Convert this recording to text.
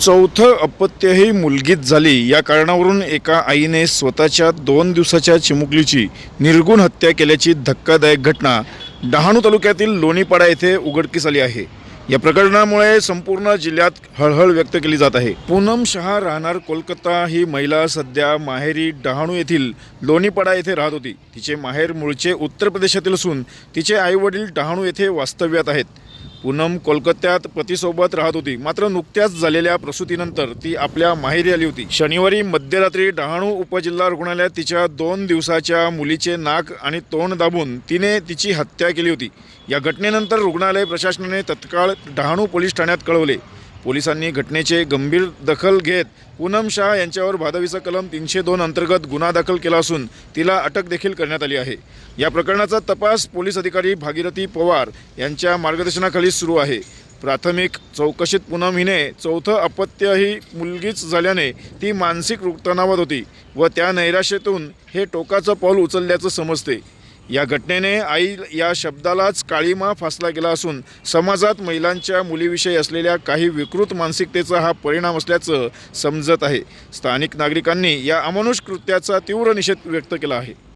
चौथं अपत्यही मुलगीत झाली. या कारणावरून एका आईने स्वतःच्या दोन दिवसाच्या चिमुकलीची निर्गुण हत्या केल्याची धक्कादायक घटना डहाणू तालुक्यातील लोणीपाडा येथे उघडकीस आली आहे. या प्रकरणामुळे संपूर्ण जिल्ह्यात हळहळ व्यक्त केली जात आहे. पूनम शहा राहणार कोलकाता. ही महिला सध्या माहेरी डहाणू येथील लोणीपाडा येथे राहत होती. तिचे माहेर मूळचे उत्तर प्रदेशातील असून तिचे आईवडील डहाणू येथे वास्तव्यात आहेत. पूनम कोलकात्यात पतीसोबत राहत होती. मात्र नुकत्याच झालेल्या प्रसूतीनंतर ती आपल्या माहेरी आली होती. शनिवारी मध्यरात्री डहाणू उपजिल्हा रुग्णालयात तिच्या दोन दिवसाच्या मुलीचे नाक आणि तोंड दाबून तिने तिची हत्या केली होती. या घटनेनंतर रुग्णालय प्रशासनाने तत्काळ डहाणू पोलीस ठाण्यात कळवले. पोलिसांनी घटनेचे गंभीर दखल घेत पूनम शाह यांच्यावर भादवीचा कलम तीनशे दोन अंतर्गत गुन्हा दाखल केला असून तिला अटक देखील करण्यात आली आहे. या प्रकरणाचा तपास पोलीस अधिकारी भागीरथी पवार यांच्या मार्गदर्शनाखाली सुरू आहे. प्राथमिक चौकशीत पूनम हिने चौथं अपत्य ही मुलगीच झाल्याने ती मानसिक तणावात होती व त्या नैराश्यातून हे टोकाचं पाऊल उचलल्याचं समजते. या घटनेने आई या शब्दालाच काळीमा फासला गेला असून समाजात महिलांच्या मुलीविषयी असलेल्या काही विकृत मानसिकतेचा हा परिणाम असल्याचं समजत आहे. स्थानिक नागरिकांनी या अमानुष कृत्याचा तीव्र निषेध व्यक्त केला आहे.